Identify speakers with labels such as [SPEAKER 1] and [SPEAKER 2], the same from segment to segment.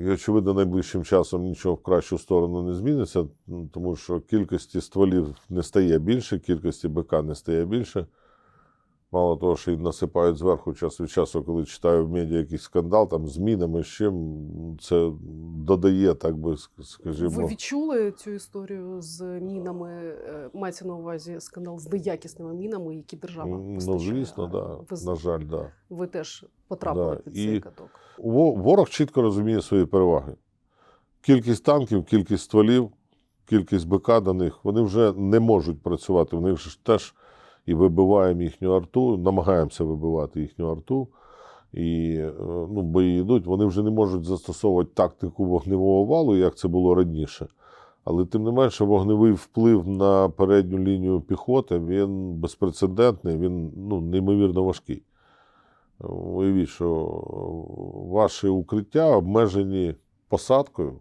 [SPEAKER 1] І, очевидно, найближчим часом нічого в кращу сторону не зміниться, тому що кількості стволів не стає більше, кількості БК не стає більше. Мало того, що і насипають зверху час від часу, коли читаю в медіа якийсь скандал там з мінами, з чим це додає, так би ск- скажімо.
[SPEAKER 2] Ви відчули цю історію з мінами? е, Мається на увазі скандал з неякісними мінами, які держава
[SPEAKER 1] Ну, звісно, да.
[SPEAKER 2] Ви,
[SPEAKER 1] на жаль, да.
[SPEAKER 2] ви теж потрапили
[SPEAKER 1] Да,
[SPEAKER 2] під
[SPEAKER 1] і-
[SPEAKER 2] цей каток.
[SPEAKER 1] Ворог чітко розуміє свої переваги. Кількість танків, кількість стволів, кількість БК до них, вони вже не можуть працювати. В них ж теж і вибиваємо їхню арту, намагаємося вибивати їхню арту. І е, ну, бої йдуть, вони вже не можуть застосовувати тактику вогневого валу, як це було раніше. Але тим не менше, вогневий вплив на передню лінію піхоти він безпрецедентний, він ну, неймовірно важкий. Уявіть, що ваші укриття обмежені посадкою.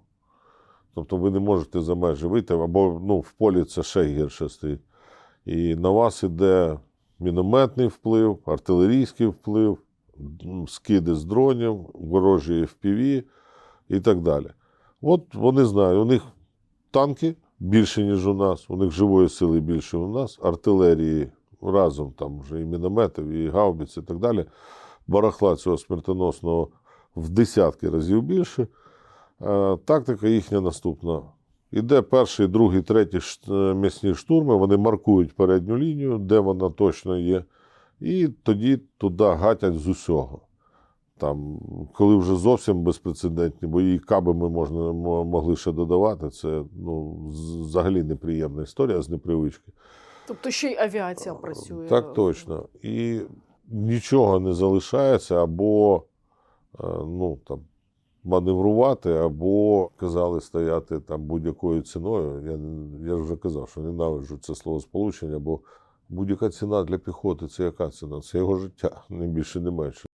[SPEAKER 1] Тобто ви не можете за межі вийти, або ну, в полі це ще гірше стоїть. І на вас іде мінометний вплив, артилерійський вплив, скиди з дронів, ворожі FPV і так далі. От вони знають, у них танки більше, ніж у нас, у них живої сили більше у нас, артилерії разом там вже і мінометів, і гаубиць, і так далі. Барахла цього смертоносного в десятки разів більше. Е, Тактика їхня наступна. Іде перший, другий, третій е, м'ясні штурми, вони маркують передню лінію, де вона точно є, і тоді туди гатять з усього. Там, коли вже зовсім безпрецедентні бої, і каби ми можна, могли ще додавати, це ну, взагалі неприємна історія з непривички.
[SPEAKER 2] Тобто ще й авіація працює.
[SPEAKER 1] Так точно. І нічого не залишається, або е, ну, там, маневрувати, або казали стояти там будь-якою ціною. Я, я вже казав, що ненавиджу це слово сполучення, бо будь-яка ціна для піхоти це яка ціна? Це його життя, не більше, не менше.